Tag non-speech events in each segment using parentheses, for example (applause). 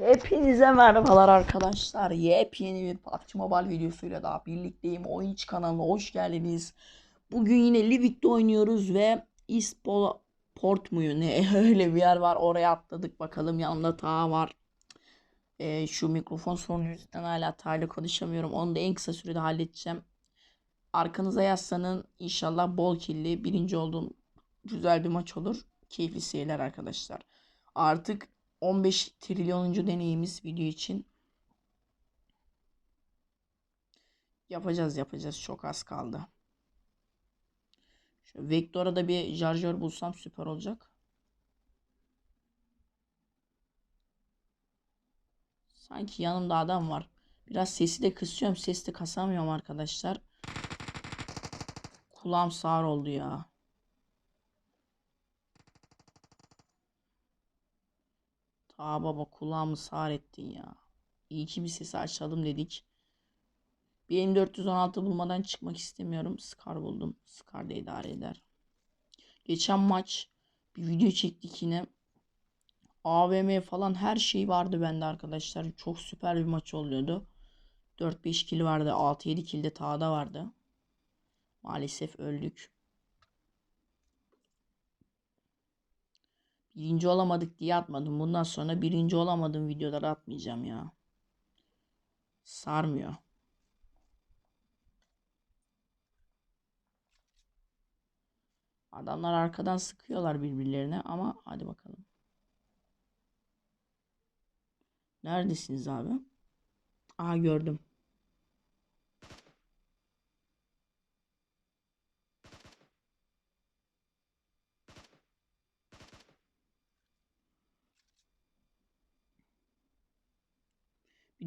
Hepinize merhabalar arkadaşlar. Yepyeni bir PUBG Mobile videosuyla daha birlikteyim. Oyuncu kanalına hoş geldiniz. Bugün yine Livik'te oynuyoruz ve Port muyu ne (laughs) öyle bir yer var. Oraya atladık bakalım. Yanımda Ta var. Ee, şu mikrofon sorunu yüzünden hala Ta'yla konuşamıyorum. Onu da en kısa sürede halledeceğim. Arkanıza yaslanın. İnşallah bol killi birinci olduğum güzel bir maç olur. Keyifli seyirler arkadaşlar. Artık 15 trilyonuncu deneyimiz video için. Yapacağız yapacağız. Çok az kaldı. Şu Vector'a da bir şarjör bulsam süper olacak. Sanki yanımda adam var. Biraz sesi de kısıyorum. Sesi de kasamıyorum arkadaşlar. Kulağım sağır oldu ya. Ta baba kulağımı sağır ettin ya. İyi ki bir sesi açalım dedik. Bir M416 bulmadan çıkmak istemiyorum. Scar buldum. Scar da idare eder. Geçen maç bir video çektik yine. AVM falan her şey vardı bende arkadaşlar. Çok süper bir maç oluyordu. 4-5 kill vardı. 6-7 kill de Ta'da vardı. Maalesef öldük. Birinci olamadık diye atmadım. Bundan sonra birinci olamadığım videoları atmayacağım ya. Sarmıyor. Adamlar arkadan sıkıyorlar birbirlerine ama hadi bakalım. Neredesiniz abi? Aha gördüm.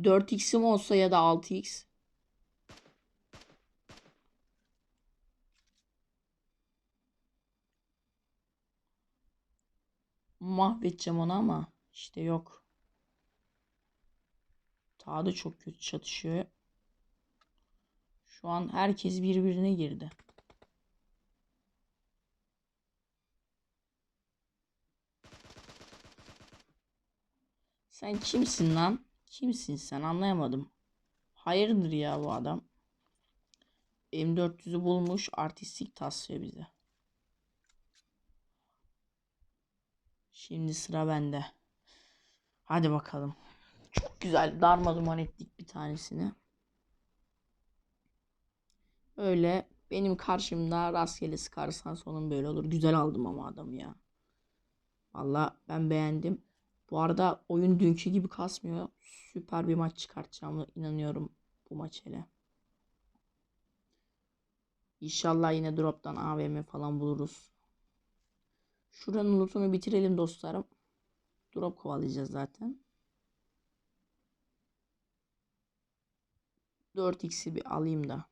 4x'im olsa ya da 6x. Mahvedeceğim onu ama işte yok. Ta da çok kötü çatışıyor. Şu an herkes birbirine girdi. Sen kimsin lan? Kimsin sen anlayamadım. Hayırdır ya bu adam. M400'ü bulmuş artistik taslıyor bize. Şimdi sıra bende. Hadi bakalım. Çok güzel darmaduman ettik bir tanesini. Öyle benim karşımda rastgele sıkarsan sonun böyle olur. Güzel aldım ama adamı ya. Valla ben beğendim. Bu arada oyun dünkü gibi kasmıyor. Süper bir maç çıkartacağımı inanıyorum bu maç hele. İnşallah yine drop'tan AVM falan buluruz. Şuranın lootunu bitirelim dostlarım. Drop kovalayacağız zaten. 4x'i bir alayım da.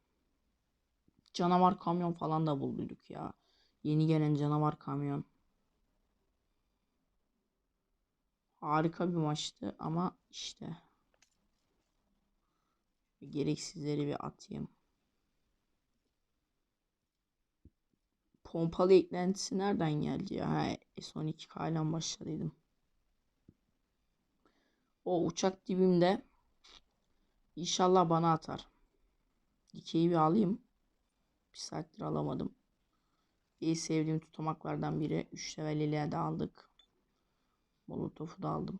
Canavar kamyon falan da bulduk ya. Yeni gelen canavar kamyon. Harika bir maçtı ama işte gereksizleri bir atayım. Pompalı eklentisi nereden geldi ya? Ha, S12K ile başladıydım. O uçak dibimde İnşallah bana atar. Dikeyi bir alayım. Bir saattir alamadım. En sevdiğim tutamaklardan biri. 3 level de aldık. Molotof'u da aldım.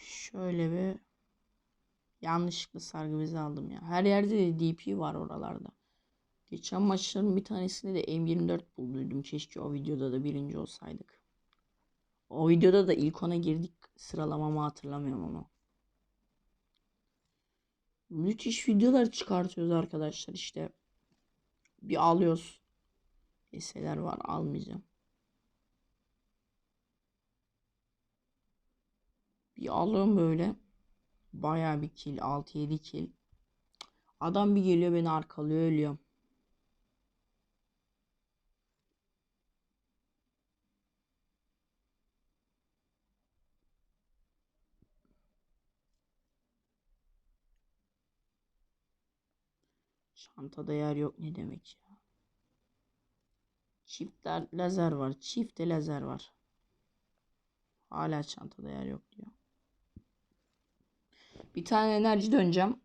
Şöyle bir yanlışlıkla sargı bezi aldım ya. Her yerde de DP var oralarda. Geçen maçların bir tanesinde de M24 bulduydum. Keşke o videoda da birinci olsaydık. O videoda da ilk ona girdik. Sıralamamı hatırlamıyorum ama. Müthiş videolar çıkartıyoruz arkadaşlar işte. Bir alıyoruz. Eseler var almayacağım. Bir alıyorum böyle. Baya bir kill. 6-7 kill. Adam bir geliyor beni arkalıyor ölüyorum. Çantada yer yok ne demek ya. Çift lazer var. Çifte lazer var. Hala çantada yer yok diyor. Bir tane enerji döneceğim.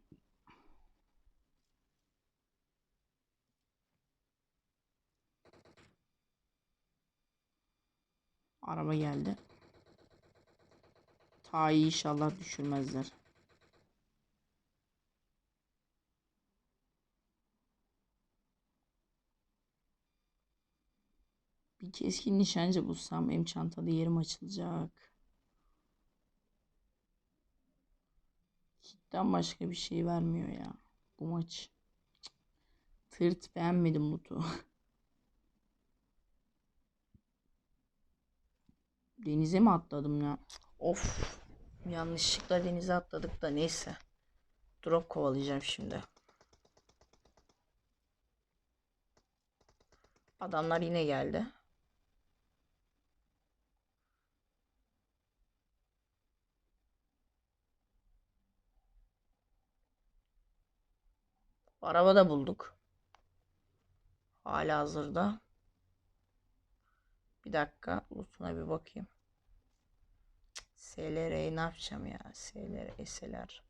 Araba geldi. Ta inşallah düşürmezler. Bir keskin nişancı bulsam benim çantada yerim açılacak. Kitten başka bir şey vermiyor ya. Bu maç. Tırt beğenmedim loot'u. (laughs) Denize mi atladım ya? Of. Yanlışlıkla denize atladık da neyse. Drop kovalayacağım şimdi. Adamlar yine geldi. Araba da bulduk. Hala hazırda. Bir dakika. Loot'una bir bakayım. SLR'yi ne yapacağım ya? SLR, SLR.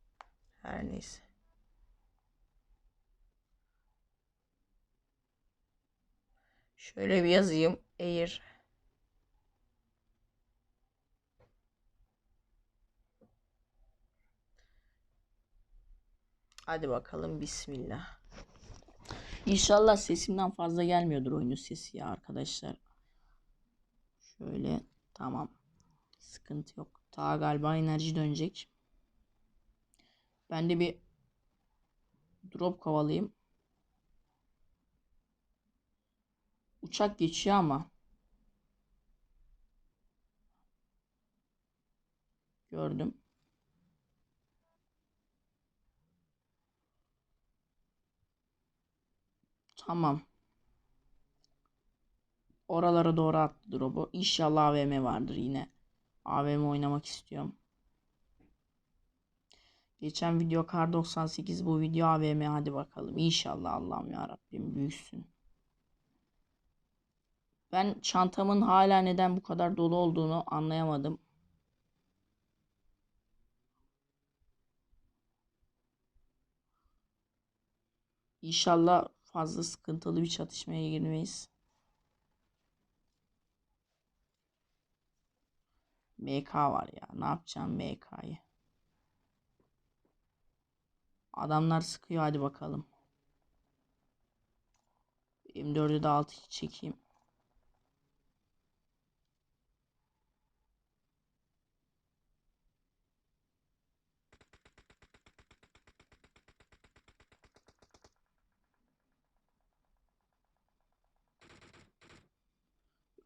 Her neyse. Şöyle bir yazayım. Air. Hadi bakalım. Bismillah. İnşallah sesimden fazla gelmiyordur oyunun sesi ya arkadaşlar. Şöyle tamam. Sıkıntı yok. Ta galiba enerji dönecek. Ben de bir drop kovalayayım. Uçak geçiyor ama. Gördüm. Tamam. Oralara doğru attı drop'u. İnşallah AVM vardır yine. AVM oynamak istiyorum. Geçen video kar 98 bu video AVM hadi bakalım. İnşallah Allah'ım ya Rabbim büyüksün. Ben çantamın hala neden bu kadar dolu olduğunu anlayamadım. İnşallah fazla sıkıntılı bir çatışmaya girmeyiz. MK var ya. Ne yapacağım MK'yı? Adamlar sıkıyor hadi bakalım. M4'ü de 6 çekeyim.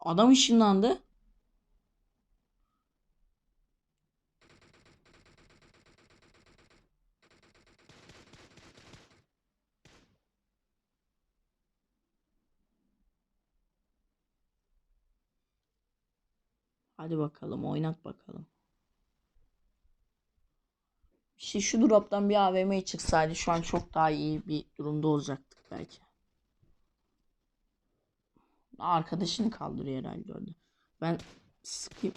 Adam ışınlandı. Hadi bakalım oynat bakalım. İşte şu drop'tan bir AVM çıksaydı şu an çok daha iyi bir durumda olacaktık belki. Arkadaşını kaldırıyor herhalde orada. Ben sıkayım.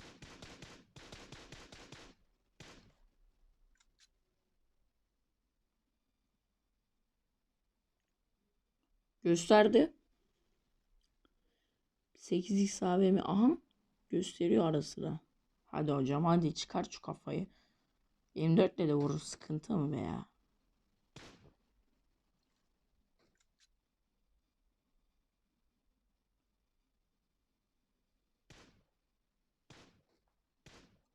Gösterdi. 8x AVM aha gösteriyor ara sıra. Hadi hocam hadi çıkar şu kafayı. M4 ile de vurur sıkıntı mı be ya?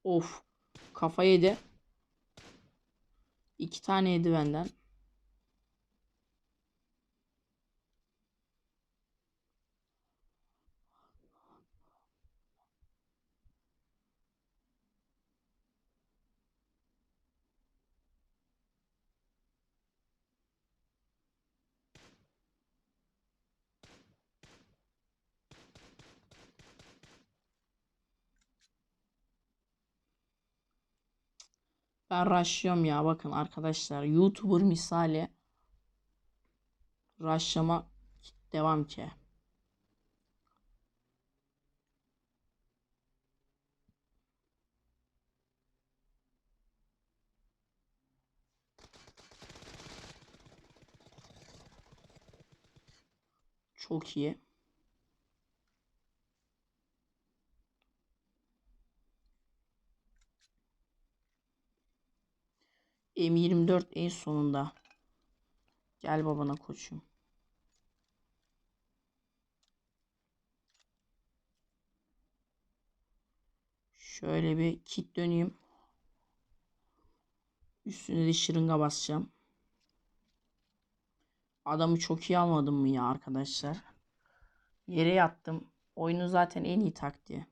Of. Kafa yedi. İki tane yedi benden. Ben rushlıyorum ya bakın arkadaşlar. YouTuber misali. Rushlama devam ki. Çok iyi. M24 en sonunda. Gel babana koçum. Şöyle bir kit döneyim. Üstüne de şırınga basacağım. Adamı çok iyi almadım mı ya arkadaşlar? Yere yattım. Oyunu zaten en iyi taktiği.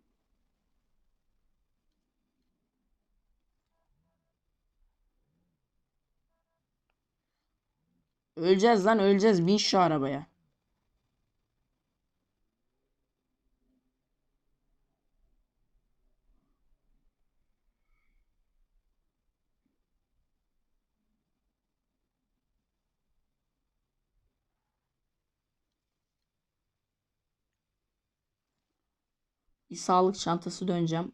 Öleceğiz lan öleceğiz. Bin şu arabaya. Bir sağlık çantası döneceğim.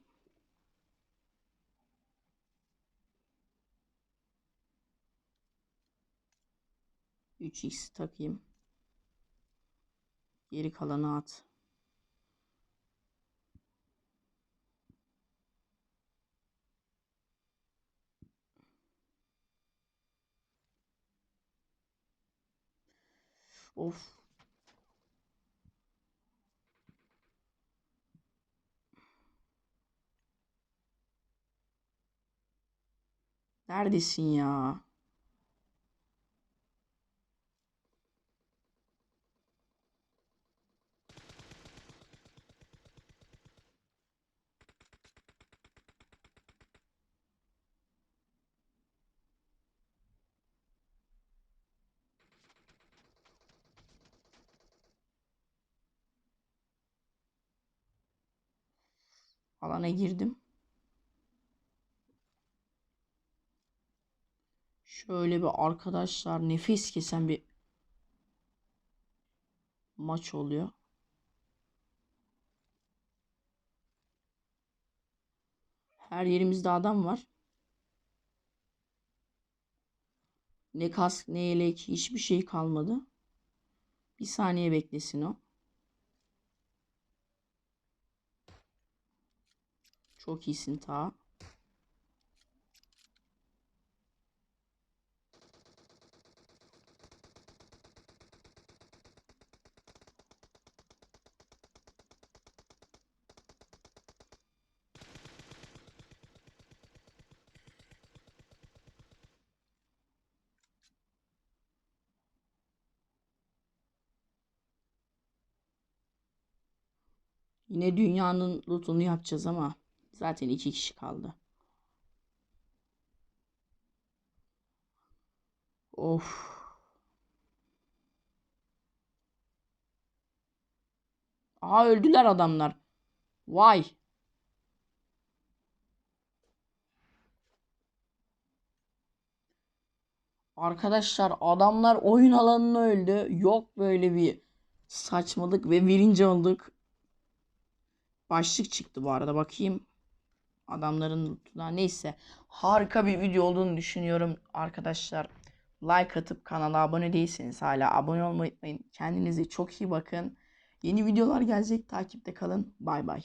Üç x takayım. Geri kalanı at. Of. Neredesin ya? Alana girdim. Şöyle bir arkadaşlar nefes kesen bir maç oluyor. Her yerimizde adam var. Ne kask ne yelek hiçbir şey kalmadı. Bir saniye beklesin o. Çok iyisin ta. Yine dünyanın lootunu yapacağız ama zaten iki kişi kaldı. Of. Aha öldüler adamlar. Vay. Arkadaşlar adamlar oyun alanına öldü. Yok böyle bir saçmalık ve birinci olduk. Başlık çıktı bu arada bakayım. Adamların lootuna. Neyse. Harika bir video olduğunu düşünüyorum arkadaşlar. Like atıp kanala abone değilseniz hala abone olmayı unutmayın. Kendinize çok iyi bakın. Yeni videolar gelecek. Takipte kalın. Bay bay.